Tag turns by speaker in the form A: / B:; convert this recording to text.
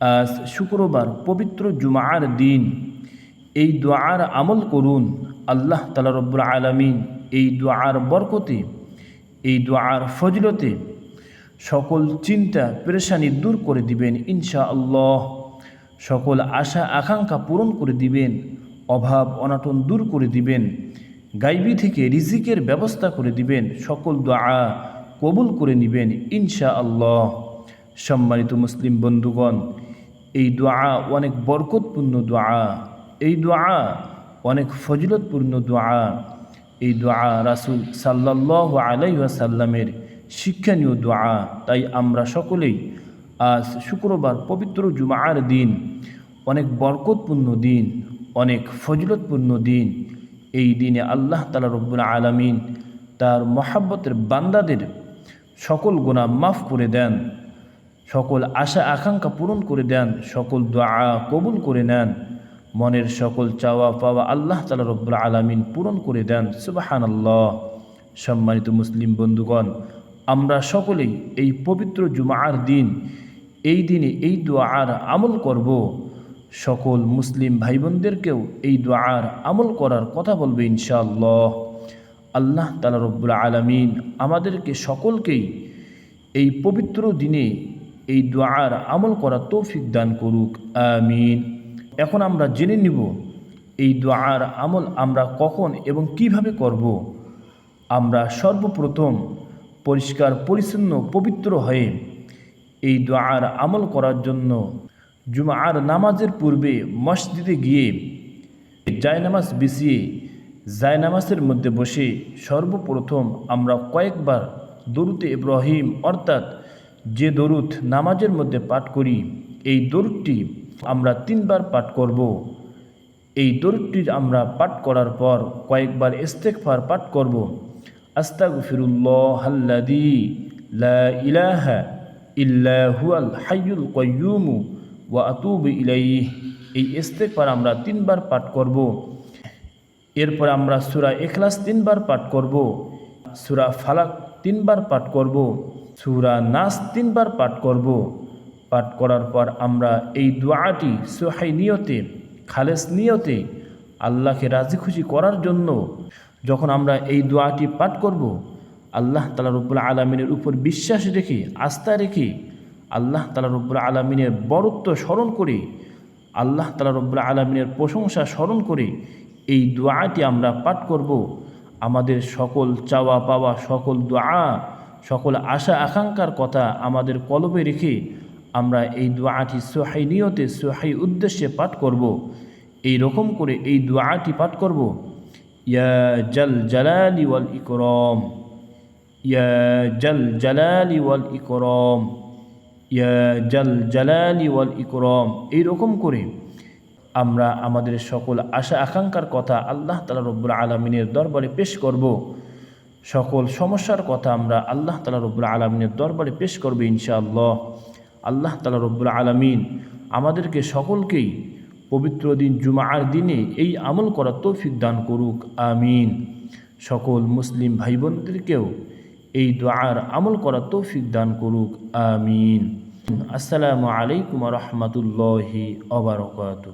A: আজ শুক্রবার পবিত্র জুমার দিন। এই দোয়ার আমল করুন আল্লাহ তালা রব্বুল আলমিন। এই দোয়ার বরকতে, এই দোয়ার ফজলতে সকল চিন্তা, পেরেশানি দূর করে দিবেন ইনশা আল্লাহ সকল আশা, আকাঙ্ক্ষা পূরণ করে দিবেন, অভাব, অনাটন দূর করে দিবেন, গাইবি থেকে রিজিকের ব্যবস্থা করে দিবেন, সকল দোয়া কবুল করে নেবেন ইনশা আল্লাহ সম্মানিত মুসলিম বন্ধুগণ এই দোয়া অনেক বরকতপূর্ণ দোয়া, এই দোয়া অনেক ফজলতপূর্ণ দোয়া, এই দোয়া রাসুল সাল্লাহ আলাইসাল্লামের শিক্ষণীয় দোয়া। তাই আমরা সকলেই আজ শুক্রবার পবিত্র জুমার দিন, অনেক বরকতপূর্ণ দিন, অনেক ফজলতপূর্ণ দিন, এই দিনে আল্লাহ তালা রব্বুল আলমিন তার মহাব্বতের বান্দাদের সকল গুণা মাফ করে দেন। সকল আশা, আকাঙ্ক্ষা পূরণ করে দেন, সকল দোয়া কবুল করে নেন, মনের সকল চাওয়া পাওয়া আল্লাহ তালা রব্বুল আলমিন পূরণ করে দেন সুবাহান আল্লাহ সম্মানিত মুসলিম বন্ধুগণ, আমরা সকলেই এই পবিত্র জুমার দিন, এই দিনে এই দোয়ার আমল করব। সকল মুসলিম ভাই বোনদেরকেও এই দোয়ার আমল করার কথা বলবে ইনশাআল্লাহ। আল্লাহ তালা রব্বুল আলমিন আমাদেরকে সকলকেই এই পবিত্র দিনে এই দোয়ার আমল করা তৌফিক দান করুক, আমিন। এখন আমরা জেনে নিব, এই দোয়ার আমল আমরা কখন এবং কীভাবে করব। আমরা সর্বপ্রথম পরিষ্কার, পরিচ্ছন্ন, পবিত্র হয়ে এই দোয়ার আমল করার জন্য জুমার নামাজের পূর্বে মসজিদে গিয়ে জায়নামাজ বিছিয়ে, জায়নামাজের মধ্যে বসে সর্বপ্রথম আমরা কয়েকবার দরুতে ইব্রাহিম অর্থাৎ যে দরুদ নামাজের মধ্যে পাঠ করি, এই দরুদটি আমরা তিনবার পাঠ করব। এই দরুদটি আমরা পাঠ করার পর কয়েকবার ইস্তেকফার পাঠ করব। আস্তাগফিরুল্লাহ হাল্লাদি লা ইলাহা হুয়াল হাইয়ুল কয়্যুমু ওয়া আতুবু ইলাইহ। এই ইস্তেকফার আমরা তিনবার পাঠ করব। এরপর আমরা সুরা এখলাস তিনবার পাঠ করব। সুরা ফালাক তিনবার পাঠ করব। সুরা নাস তিনবার পাঠ করব। পাঠ করার পর আমরা এই দোয়াটি সোহাই নিয়তে, খালেস নিয়তে আল্লাহকে রাজি খুশি করার জন্য যখন আমরা এই দোয়াটি পাঠ করব, আল্লাহ তালা রব্বুল আলমিনের উপর বিশ্বাস রেখে, আস্থা রেখে, আল্লাহ তালা রব্বুল আলমিনের বরত্ব স্মরণ করে, আল্লাহ তালা রব্বুল আলমিনের প্রশংসা স্মরণ করে এই দোয়াটি আমরা পাঠ করব। আমাদের সকল চাওয়া পাওয়া সকল দোয়া সকল আশা আকাঙ্ক্ষার কথা আমাদের কলবে রেখে আমরা এই দোয়াটি সোহাই নিয়তে সোহাই উদ্দেশ্যে পাঠ করব। এই রকম করে এই দোয়াটি পাঠ করব। ইয়া জল জালালি ওয়াল ইকরম। ইয়া জল জালালি ওয়াল ইকরম। ইয়া জল জালালি ওয়াল ইকরম। এই রকম করে আমরা আমাদের সকল আশা আকাঙ্ক্ষার কথা আল্লাহ তালা রব্বুল আলমিনের দরবারে পেশ করব। সকল সমস্যার কথা আমরা আল্লাহ তালা রব্বুল আলমিনের দরবারে পেশ করব ইনশাআল্লাহ। আল্লাহ তালা রব্বুল আলমিন আমাদেরকে সকলকেই পবিত্র দিন জুমার দিনে এই আমল করার তৌফিক দান করুক, আমিন। সকল মুসলিম ভাই বোনদেরকেও এই দোয়ার আমল করার তৌফিক দান করুক, আমিন। আসসালামু আলাইকুম রহমতুল্লাহি অবরকাত